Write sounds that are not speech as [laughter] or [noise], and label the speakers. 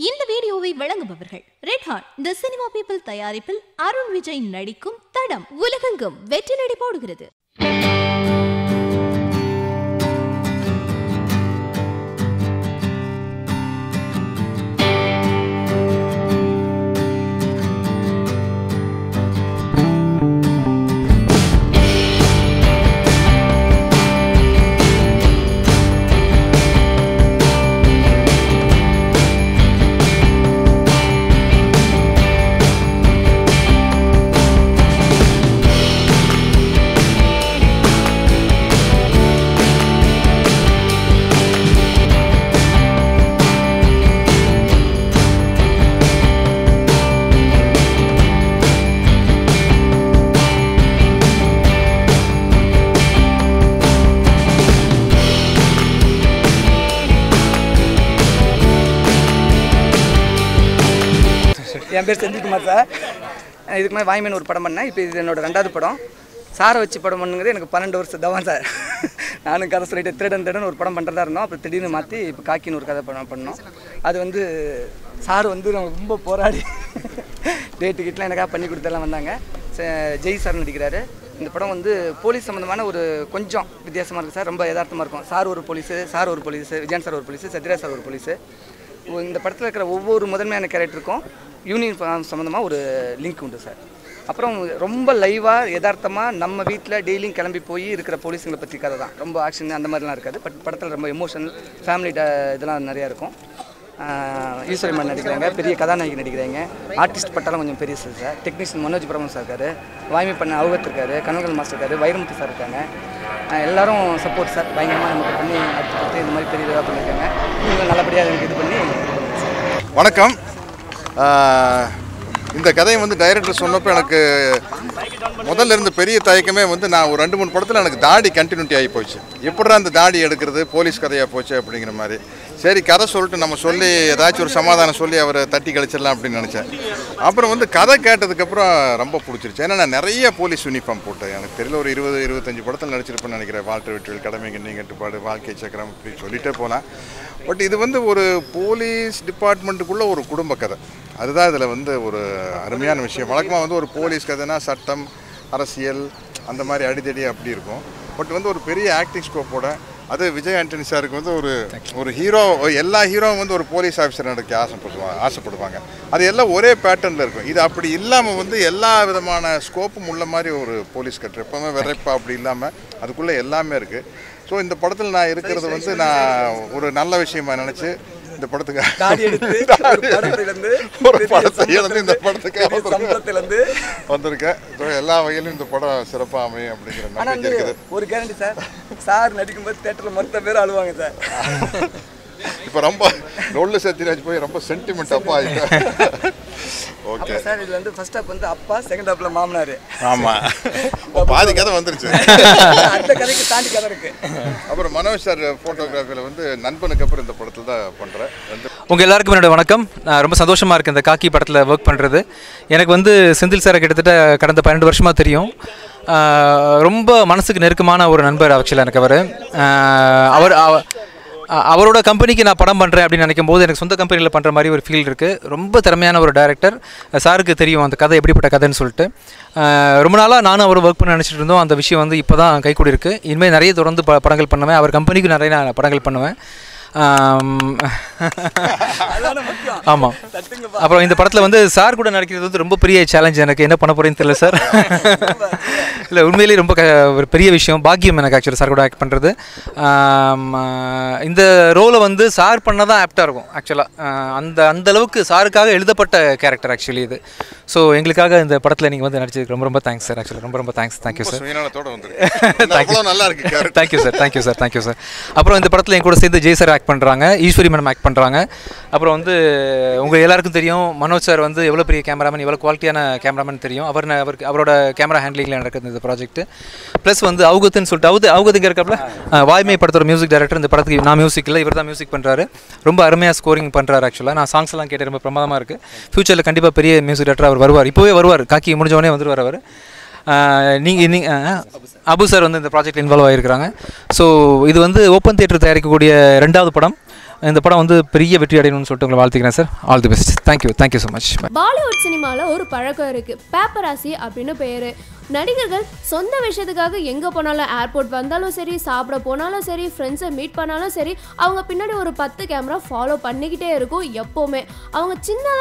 Speaker 1: இந்த வீடியோவை வழங்குபவர்கள் red heart the cinema people தயாரிப்பில் அருண் விஜய் நடிக்கும் தடம் உலகெங்கும் வெற்றி நடி போடுகிறது
Speaker 2: என் பேர் செந்தில்குமார் சார். இதுக்கு மேலே வாய்மேன் ஒரு படம் பண்ணேன். இப்போ இது என்னோட ரெண்டாவது படம். சாரை வச்சு படம் பண்ணுங்கிறது எனக்கு பன்னெண்டு வருஷம் தவம் சார். நானும் கதை சொல்லிட்டு திருடன் திருடன் ஒரு படம் பண்ணுறதா இருந்தோம். அப்புறம் திடீர்னு மாற்றி இப்போ காக்கின்னு ஒரு கதை படம் பண்ணோம். அது வந்து சார் வந்து நம்ம ரொம்ப போராடி டேட்டு கிட்டலாம் எனக்காக பண்ணி கொடுத்தெல்லாம் வந்தாங்க. ச- ஜெய் சார் நடிக்கிறாரு. இந்த படம் வந்து போலீஸ் சம்மந்தமான ஒரு கொஞ்சம் வித்தியாசமாக இருக்குது சார். ரொம்ப யதார்த்தமாக இருக்கும். சார் ஒரு போலீஸு சார் ஒரு போலீஸு விஜயன் சார் ஒரு போலீஸு சத்யராஜ் சார் ஒரு போலீஸு. இந்த படத்தில் இருக்கிற ஒவ்வொரு முதன்மையான கேரக்டருக்கும் யூனிஃபார்ம் சம்மந்தமாக ஒரு லிங்க் உண்டு சார் அப்புறம் ரொம்ப லைவாக யதார்த்தமாக நம்ம வீட்டில் டெய்லியும் கிளம்பி போய் இருக்கிற போலீஸுங்களை பற்றி கதை தான். ரொம்ப ஆக்ஷன் அந்த மாதிரிலாம் இருக்காது. பட் படத்தில் ரொம்ப எமோஷனல் ஃபேமிலி இதெல்லாம் நிறையா இருக்கும். ஈஸ்வரிமன் நடிக்கிறாங்க பெரிய கதாநாயகி நடிக்கிறாங்க. ஆர்டிஸ்ட் பட்டாலும் கொஞ்சம் பெரிய sir technician Manoj Braman sir இருக்காரு. வாய்மை பண்ண அவுகத் இருக்காரு கனகல் மாஸ்டர் இருக்காரு வைரமுத்து சார் இருக்காங்க. எல்லோரும் எல்லாரும் சப்போர்ட் சார் பயங்கரமாக நமக்கு பண்ணி அடுத்து கொடுத்து இந்த மாதிரி பெரிய இதாக பண்ணியிருக்காங்க. இவங்க நல்லபடியாக எனக்கு இது பண்ணி
Speaker 3: வணக்கம். இந்த கதையை வந்து டைரக்டர் சொன்னப்போ எனக்கு முதல்ல இருந்த பெரிய தயக்கமே வந்து நான் ஒரு ரெண்டு மூணு படத்தில் எனக்கு தாடி கண்டினியூட்டி ஆகி போச்சு. எப்படிடா அந்த தாடி எடுக்கிறது? போலீஸ் கதையாக போச்சு அப்படிங்கிற மாதிரி. சரி கதை சொல்லிட்டு நம்ம சொல்லி ஏதாச்சும் ஒரு சமாதானம் சொல்லி அவரை தட்டி கழிச்சிடலாம் அப்படின்னு நினச்சேன். அப்புறம் வந்து கதை கேட்டதுக்கப்புறம் ரொம்ப பிடிச்சிருச்சு. ஏன்னா நான் நிறைய போலீஸ் யூனிஃபார்ம் போட்டேன். எனக்கு தெரியல ஒரு இருபது இருபத்தஞ்சு படத்தில் நடிச்சிருப்பேன்னு நினைக்கிறேன். வாழ்த்து வெற்றிகள் கடமை கண்ணி கட்டுப்பாடு வாழ்க்கை சக்கரம் இப்படி சொல்லிட்டே போகலாம் பட் இது வந்து ஒரு போலீஸ் டிபார்ட்மெண்ட்டுக்குள்ளே ஒரு குடும்ப கதை. அதுதான் இதில் வந்து ஒரு அருமையான விஷயம். வழக்கமாக வந்து ஒரு போலீஸ் கதைனா சட்டம் அரசியல் அந்த மாதிரி அடித்தடி அப்படி இருக்கும். பட் வந்து ஒரு பெரிய ஆக்டிங் ஸ்கோப்போட அது விஜய் ஆண்டனி சாருக்கு வந்து ஒரு ஒரு ஹீரோ எல்லா ஹீரோவும் வந்து ஒரு போலீஸ் ஆஃபீஸர் நடிக்க ஆசைப்படுவாங்க ஆசைப்படுவாங்க. அது எல்லாம் ஒரே பேட்டர்னில் இருக்கும். இது அப்படி இல்லாமல் வந்து எல்லா விதமான ஸ்கோப்பும் உள்ள மாதிரி ஒரு போலீஸ் கட்டுற எப்போவுமே விரைப்பா அப்படி இல்லாமல் அதுக்குள்ளே எல்லாமே இருக்குது ஸோ இந்த படத்தில் நான் இருக்கிறது வந்து நான் ஒரு நல்ல விஷயமா நினச்சி இந்த படத்துக்கு.
Speaker 2: தாடி எடுத்து [laughs] ஒரு [laughs]
Speaker 3: படத்தை இழந்து இந்த படத்துக்கு வந்திருக்கேன். எல்லா வகையிலும் இந்த படம் சிறப்பாக அமையும் அப்படிங்கிற நம்பிக்கை இருக்குது.
Speaker 2: ஒரு கேரண்டி சார் சார் நடிக்கும்போது தேட்டரில் மொத்த பேர் அழுவாங்க சார் [laughs]
Speaker 3: இப்போ ரொம்ப நொல்லு சத்யராஜ் போய் ரொம்ப சென்டிமெண்ட் அப்பா ஆகிட்டேன் ஓகே
Speaker 2: சார் இது வந்து ஃபர்ஸ்ட் ஹாப் வந்து அப்பா செகண்ட் ஹாப்ல மாமனார்.
Speaker 3: ஆமாம் பாதி கதை வந்துருச்சு.
Speaker 2: அந்த கதைக்கு தாண்டி கதை இருக்கு.
Speaker 3: அப்புறம் மனோஜ் சார் ஃபோட்டோகிராஃபியில் வந்து நண்பனுக்கு அப்புறம் இந்த படத்தில் தான் பண்ணுறேன்
Speaker 4: உங்கள் எல்லாருக்கும் என்னோட வணக்கம். நான் ரொம்ப சந்தோஷமாக இருக்கேன் இந்த காக்கி படத்தில் ஒர்க் பண்ணுறது எனக்கு வந்து செந்தில் சாரை கிட்டத்தட்ட கடந்த பன்னெண்டு வருஷமாக தெரியும். ரொம்ப மனசுக்கு நெருக்கமான ஒரு நண்பர் ஆக்சுவலாக எனக்கு அவர். அவர் அவரோட கம்பெனிக்கு நான் படம் பண்ணுறேன் அப்படின்னு நினைக்கும் போது எனக்கு சொந்த கம்பெனியில் பண்ணுற மாதிரி ஒரு ஃபீல் இருக்குது ரொம்ப திறமையான ஒரு டேரக்டர் சாருக்கு தெரியும் அந்த கதை எப்படிப்பட்ட கதைன்னு சொல்லிட்டு. ரொம்ப நாளாக நானும் அவர் ஒர்க் பண்ண நினச்சிட்டு இருந்தோம். அந்த விஷயம் வந்து இப்போ தான் கைகூடி இருக்குது இனிமேல் நிறைய தொடர்ந்து ப படங்கள் பண்ணுவேன். அவர் கம்பெனிக்கு நிறைய நான் படங்கள் பண்ணுவேன். ஆமாம் அப்புறம் இந்த படத்தில் வந்து சார் கூட நடிக்கிறது வந்து ரொம்ப பெரிய சேலஞ்ச் எனக்கு என்ன பண்ண போறேன்னு தெரியல சார். இல்லை உண்மையிலேயே ரொம்ப க ஒரு பெரிய விஷயம். பாக்கியம் எனக்கு ஆக்சுவலி சார் கூட ஆக்ட் பண்ணுறது இந்த ரோலை வந்து சார் பண்ணால் தான் ஆப்டாக இருக்கும் ஆக்சுவலாக அந்த அந்த அளவுக்கு சாருக்காக எழுதப்பட்ட கேரக்டர் ஆக்சுவலி இது. ஸோ எங்களுக்காக இந்த படத்தில் நீங்கள் வந்து நடிச்சதுக்கு ரொம்ப ரொம்ப தேங்க்ஸ் சார் ஆக்சுவலி ரொம்ப ரொம்ப தேங்க்ஸ் தேங்க்யூ சார்
Speaker 3: நல்லா இருக்கு
Speaker 4: thank you sir thank you sir thank you sir அப்புறம் இந்த படத்தில் என் கூட சேர்ந்து ஜெய் சார் ஆக்ட் பண்ணுறாங்க ஈஸ்வரி மேடம் ஆக்ட் பண்ணுறாங்க அப்புறம் வந்து உங்கள் எல்லாருக்கும் தெரியும் மனோஜ் சார் வந்து எவ்வளோ பெரிய கேமராமேன் எவ்வளோ குவாலிட்டியான கேமராமேன் தெரியும். அவர் அவருக்கு அவரோட கேமரா ஹேண்ட்லிங்கில் நடக்குது இந்த ப்ராஜெக்ட் ப்ளஸ் வந்து அவுகத்துன்னு சொல்லிட்டு அவுது அவுகத்துங்க இருக்கப்பல வாய்மை படத்தோட மியூசிக் டைரக்டர் இந்த படத்துக்கு நான் மியூசிக் இல்லை இவர் தான் மியூசிக் பண்ணுறாரு ரொம்ப அருமையாக ஸ்கோரிங் பண்ணுறாரு ஆக்சுவலாக நான் சாங்ஸ் எல்லாம் கேட்டு ரொம்ப பிரமாதமாக இருக்குது ஃப்யூச்சரில் கண்டிப்பாக பெரிய மியூசிக் டைரக்டர் அவர் வருவார். இப்போவே வருவார். காக்கி முடிஞ்சவொடனே வந்துருவார் அவர். நீங்கள் நீங்கள் அபு சார் வந்து இந்த ப்ராஜெக்ட் இன்வால்வ் ஆகிருக்கிறாங்க ஸோ இது வந்து ஓப்பன் தியேட்டர் தயாரிக்கக்கூடிய ரெண்டாவது படம். இந்த படம் வந்து பெரிய வெற்றி அடையணும்னு சொல்லிட்டு உங்களை வாழ்த்துக்கிறேன் sir all the best thank you thank you so much
Speaker 5: Bollywood சினிமாவில் ஒரு பழக்கம் இருக்குது பேப்பராசி அப்படின்னு பேர். நடிகர்கள் சொந்த விஷயத்துக்காக எங்கே போனாலும் ஏர்போர்ட் வந்தாலும் சரி சாப்பிட போனாலும் சரி ஃப்ரெண்ட்ஸை மீட் பண்ணாலும் சரி அவங்க பின்னாடி ஒரு பத்து கேமரா ஃபாலோ பண்ணிக்கிட்டே இருக்கும் எப்போவுமே. அவங்க சின்ன